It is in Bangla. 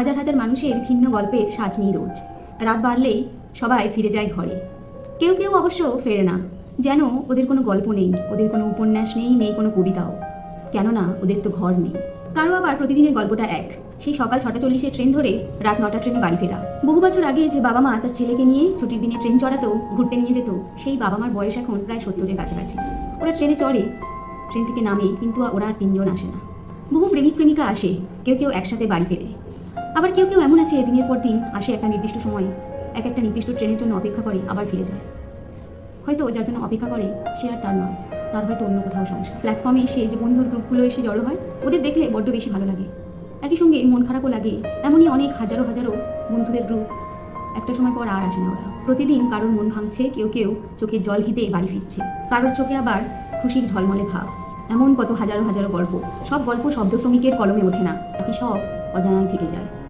হাজার হাজার মানুষের ভিন্ন গল্পের সাজ নেই রোজ। রাত বাড়লেই সবাই ফিরে যায় ঘরে। কেউ কেউ অবশ্য ফেরে না। যেন ওদের কোনো গল্প নেই, ওদের কোনো উপন্যাস নেই নেই কোনো কবিতাও। কেননা ওদের তো ঘর নেই। কারও আবার প্রতিদিনের গল্পটা এক। সেই সকাল ছটা চল্লিশে ট্রেন ধরে রাত নটা ট্রেনে বাড়ি ফেরা। বহু বছর আগে যে বাবা মা তার ছেলেকে নিয়ে ছুটির দিনে ট্রেন চড়াতো ঘুরতে নিয়ে যেত, সেই বাবা মার বয়স এখন প্রায় সত্তরের কাছাকাছি। ওরা ট্রেনে চড়ে, ট্রেন থেকে নামে, কিন্তু ওরা আর তিনজন আসে না। বহু প্রেমিক প্রেমিকা আসে, কেউ কেউ একসাথে বাড়ি ফেরে। আবার কেউ কেউ এমন আছে দিনের পর দিন আসে একটা নির্দিষ্ট সময়ে, এক একটা নির্দিষ্ট ট্রেনের জন্য অপেক্ষা করে আবার ফিরে যায়। হয়তো যার জন্য অপেক্ষা করে সে আর তার নয়, তার হয়তো অন্য কোথাও সংসার। প্ল্যাটফর্মে এসে যে বন্ধুর গ্রুপগুলো এসে জড়ো হয়, ওদের দেখলে বড্ড বেশি ভালো লাগে। একই সঙ্গে মন খারাপও লাগে, এমনই অনেক হাজারো হাজারো বন্ধুদের গ্রুপ। একটা সময় পর আর আসে না ওরা। প্রতিদিন কারোর মন ভাঙছে, কেউ কেউ চোখে জল ঘেঁটে বাড়ি ফিরছে। কারোর চোখে আবার খুশির ঝলমলে ভাব। এমন কত হাজারো হাজারো গল্প। সব গল্প শব্দ শ্রমিকের কলমে ওঠে না। বাকি সব অজানায় থেকে যায়।